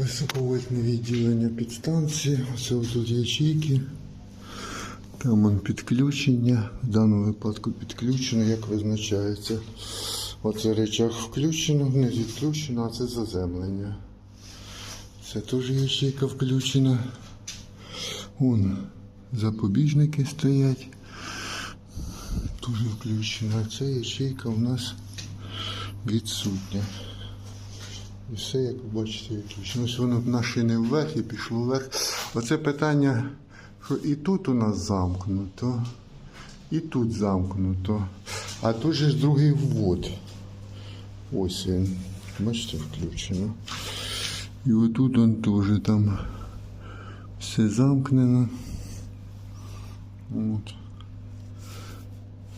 Високовольтне відділення підстанції. Ось тут ячейки. Там он підключення. В даному випадку підключено, як визначається. Оце речах включено, вниз відключено, а це заземлення. Це теж ячейка включена. Вон запобіжники стоять. Дуже включена. А ця ячейка у нас відсутня. І все, як ви бачите, відключено. Ось воно на шини вверх і пішло вверх. Оце питання, що і тут у нас замкнуто, і тут замкнуто. А тут же ж другий ввод. Ось він. Бачите, включено. І отут он теж там все замкнено. От.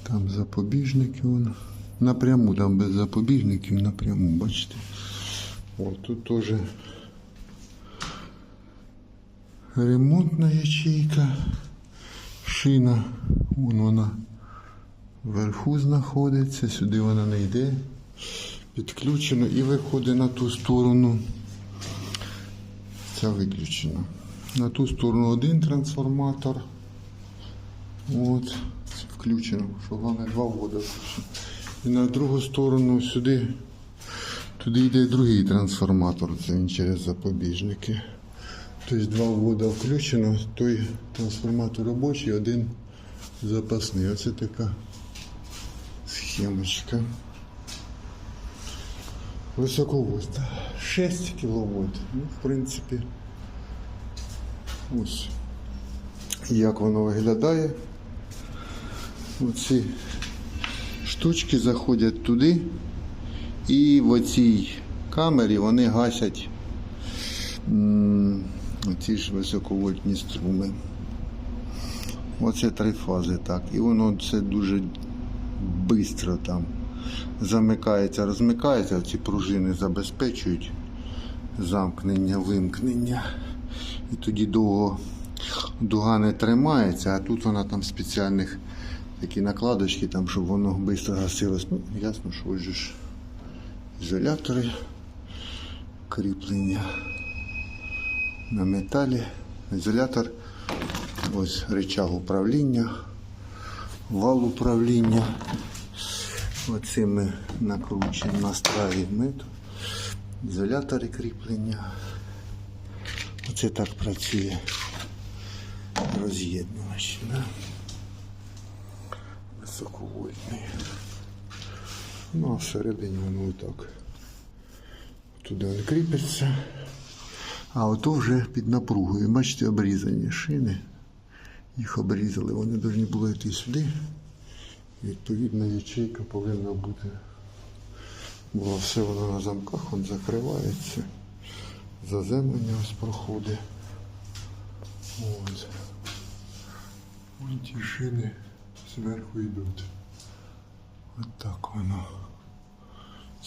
Там запобіжники вон. Напряму, там без запобіжників напряму, бачите. О, тут теж ремонтна ячейка, шина, вон вона вверху знаходиться, сюди вона не йде. Підключено і виходить на ту сторону. Ця виключена. На ту сторону один трансформатор. От, включено, що головне два включено. І на другу сторону сюди, туди йде другий трансформатор, це він через запобіжники. Тобто два ввода включено, той трансформатор робочий, один запасний. Оце така схемочка. Високовольтна. 6 кВт. Ну, в принципі, ось як воно виглядає. Оці штучки заходять туди, і в оцій камері вони гасять ці ж високовольтні струми. Оце три фази, так. І воно це дуже швидко там замикається, розмикається, ці пружини забезпечують замкнення, вимкнення. І тоді довго дуга не тримається, а тут вона там спеціальних такі накладочки, там, щоб воно швидко гасилось. Ну, ясно, що ось ж ізолятори, кріплення на металі. Ізолятор, ось рычаг управління, вал управління. Оцим ми накручуємо, настраюємо тут. ізолятори кріплення. Оце так працює роз'єднувач. Да? Високовольтний. Ну а всередині воно отак. Туди він кріпиться. А ото вже під напругою. Бачите, обрізані шини. Їх обрізали, вони повинні були йти сюди. Відповідна ячейка повинна бути. Бо все воно на замках, він закривається. Заземлення ось проходить. Ось. Вон ті шини зверху йдуть. От так воно.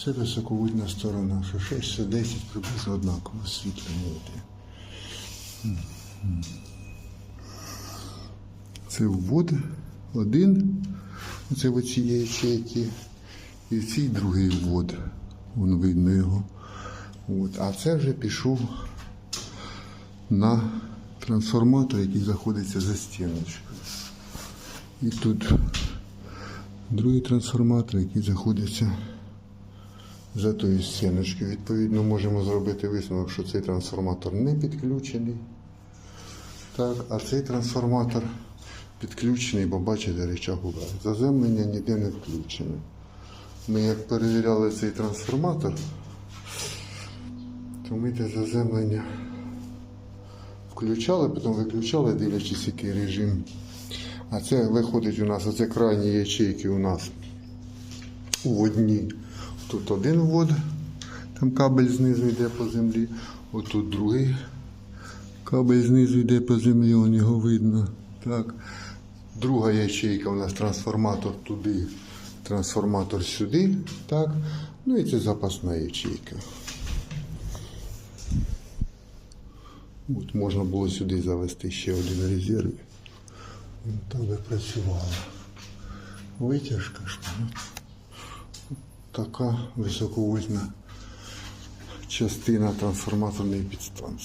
Це високовольтна сторона, що 6, що 10 приблизно однаково освітлення йде. Це ввод один, оце в оці ячейки, і в цій другий ввод. Вон видно його. От. А це вже пішов на трансформатор, який знаходиться за стіночкою. І тут другий трансформатор, який знаходиться за тою стіночкою. Відповідно, можемо зробити висновок, що цей трансформатор не підключений. Так, а цей трансформатор підключений, бо бачите, речах. Заземлення ніде не включене. Ми як перевіряли цей трансформатор, то ми те заземлення включали, потім виключали, дивлячись, який режим. А це виходить у нас, оце крайні ячейки у нас у одній. Тут один ввод, там кабель знизу йде по землі, отут другий кабель знизу йде по землі, он його видно. Так. Друга ячейка у нас трансформатор туди, трансформатор сюди. Так. Ну і це запасна ячейка. От можна було сюди завести ще один резерв. Так би працювало. Витяжка ж. Така високовольтна частина трансформаторної підстанції.